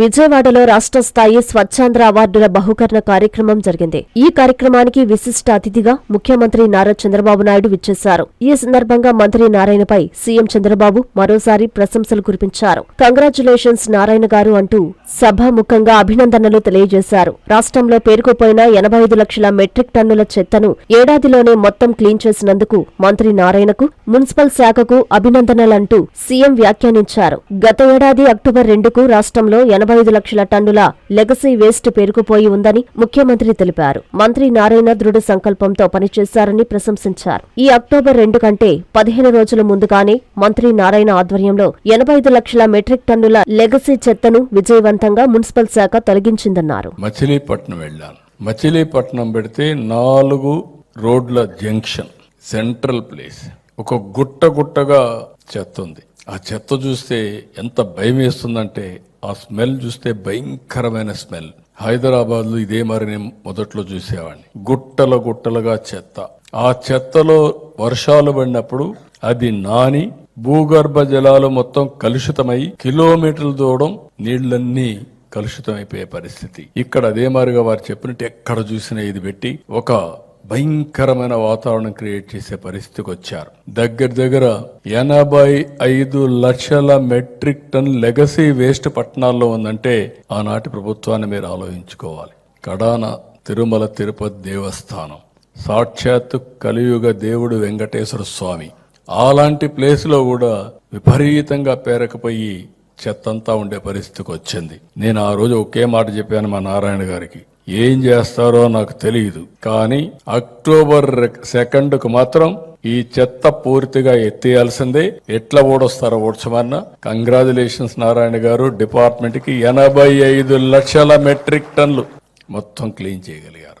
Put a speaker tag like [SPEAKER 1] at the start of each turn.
[SPEAKER 1] విజయవాడలో రాష్ట్ర స్థాయి స్వచ్ఛాంధ్ర అవార్డుల బహుకరణ కార్యక్రమం జరిగింది. ఈ కార్యక్రమానికి విశిష్ట అతిథిగా ముఖ్యమంత్రి నారా చంద్రబాబు నాయుడు విచ్చేశారు. ఈ సందర్భంగా మంత్రి నారాయణపై సీఎం చంద్రబాబు మరోసారి ప్రశంసలు కురిపించారు. కంగ్రాచులేషన్స్ నారాయణ గారు అంటూ సభాముఖంగా అభినందనలు తెలియజేశారు. రాష్ట్రంలో పేరుకుపోయిన ఎనభై ఐదు లక్షల మెట్రిక్ టన్నుల చెత్తను ఏడాదిలోనే మొత్తం క్లీన్ చేసినందుకు మంత్రి నారాయణకు మున్సిపల్ శాఖకు అభినందనలంటూ సీఎం వ్యాఖ్యానించారు. గత ఏడాది అక్టోబర్ రెండుకు రాష్ట్రంలో ఎనభై ఐదు లక్షల టన్నుల లెగసీ వేస్ట్ పేరుకుపోయి ఉందని ముఖ్యమంత్రి తెలిపారు. మంత్రి నారాయణ దృఢ సంకల్పంతో పనిచేశారని ప్రశంసించారు. ఈ అక్టోబర్ రెండు కంటే పదిహేను రోజుల ముందుగానే మంత్రి నారాయణ ఆధ్వర్యంలో ఎనభై ఐదు లక్షల మెట్రిక్ టన్నుల లెగసీ చెత్తను విజయవంతంగా మున్సిపల్ శాఖ తొలగించిందన్నారు.
[SPEAKER 2] మచిలీపట్నం వెళ్ళాను మచిలీపట్నం పెడితే నాలుగు రోడ్ల జంక్షన్ సెంట్రల్ ప్లేస్. ఒక గుట్ట గుట్టగా చెత్త ఉంది. ఆ చెత్త చూస్తే ఎంత భయం వేస్తుందంటే ఆ స్మెల్ చూస్తే భయంకరమైన స్మెల్. హైదరాబాద్లో ఇదే మరి నేను మొదట్లో చూసేవాడిని. గుట్టల గుట్టలుగా చెత్త. ఆ చెత్తలో వర్షాలు పడినప్పుడు అది నాని భూగర్భ జలాలు మొత్తం కలుషితమై కిలోమీటర్ల దూరం నీళ్ళన్నీ కలుషితమైపోయే పరిస్థితి. ఇక్కడ అదే మారిగా వారు చెప్పినట్టు ఎక్కడ చూసినా ఇది పెట్టి ఒక భయంకరమైన వాతావరణం క్రియేట్ చేసే పరిస్థితికి వచ్చారు. దగ్గర దగ్గర ఎనభై ఐదు లక్షల మెట్రిక్ టన్ లెగసీ వేస్ట్ పట్టణాల్లో ఉందంటే ఆనాటి ప్రభుత్వాన్ని మీరు ఆలోచించుకోవాలి. కడాన తిరుమల తిరుపతి దేవస్థానం సాక్షాత్తు కలియుగ దేవుడు వెంకటేశ్వర స్వామి. అలాంటి ప్లేస్లో కూడా విపరీతంగా పేరకపోయి చెత్తంతా ఉండే పరిస్థితికి వచ్చింది. నేను ఆ రోజు ఒకే మాట చెప్పాను మా నారాయణ గారికి. ఏం చేస్తారో నాకు తెలియదు కానీ అక్టోబర్ సెకండ్కు మాత్రం ఈ చెత్త పూర్తిగా ఎత్తేయాల్సిందే. ఎట్లా ఓడొస్తారో ఓడ్చమన్నా కంగ్రాచులేషన్స్ నారాయణ గారు డిపార్ట్మెంట్కి ఎనభై ఐదు లక్షల మెట్రిక్ టన్లు మొత్తం క్లీన్ చేయగలిగారు.